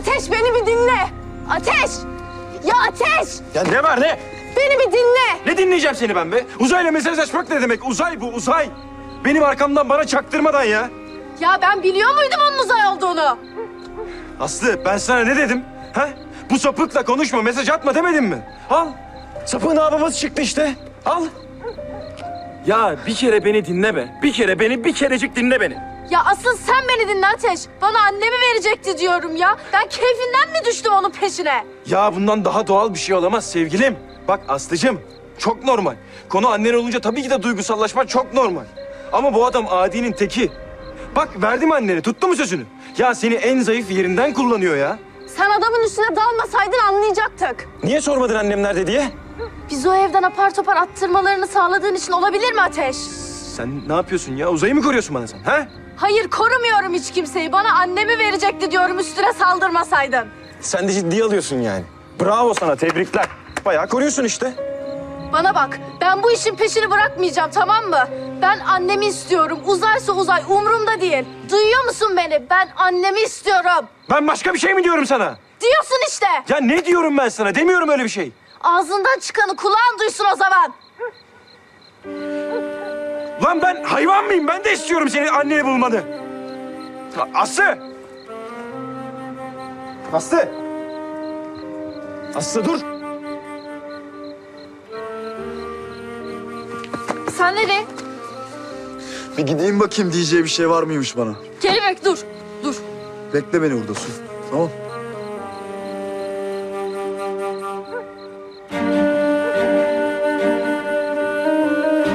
Ateş beni bir dinle. Ateş! Ya Ateş! Ya ne var ne? Beni bir dinle. Ne dinleyeceğim seni ben be? Uzayla mesajlaşmak ne demek? Uzay bu uzay. Benim arkamdan bana çaktırmadan ya. Ya ben biliyor muydum onun uzay olduğunu? Aslı ben sana ne dedim? Ha? Bu sapıkla konuşma, mesaj atma demedim mi? Al. Sapığın ağababası çıktı işte. Al. Ya bir kere beni dinle be. Bir kere beni, bir kerecik dinle beni. Ya asıl sen beni dinle Ateş. Bana annemi verecekti diyorum ya. Ben keyfinden mi düştüm onun peşine? Ya bundan daha doğal bir şey olamaz sevgilim. Bak Aslı'cığım çok normal. Konu annen olunca tabii ki de duygusallaşma çok normal. Ama bu adam adinin teki. Bak verdim anneni tuttu mu sözünü? Ya seni en zayıf yerinden kullanıyor ya. Sen adamın üstüne dalmasaydın anlayacaktık. Niye sormadın annem nerede diye? Bizi o evden apar topar attırmalarını sağladığın için olabilir mi Ateş? Sen ne yapıyorsun ya? Uzayı mı koruyorsun bana sen? Ha? Hayır korumuyorum hiç kimseyi. Bana annemi verecekti diyorum üstüne saldırmasaydın. Sen de ciddiye alıyorsun yani. Bravo sana tebrikler. Bayağı koruyorsun işte. Bana bak, ben bu işin peşini bırakmayacağım tamam mı? Ben annemi istiyorum. Uzaysa uzay, umurumda değil. Duyuyor musun beni? Ben annemi istiyorum. Ben başka bir şey mi diyorum sana? Diyorsun işte. Ya ne diyorum ben sana? Demiyorum öyle bir şey. Ağzından çıkanı kulağın duysun o zaman. Lan ben hayvan mıyım? Ben de istiyorum senin anneni bulmanı. Aslı! Aslı! Aslı dur! Sen nereye? Bir gideyim bakayım diyeceği bir şey var mıymış bana. Kelebek dur. Dur. Bekle beni burada Su. Tamam.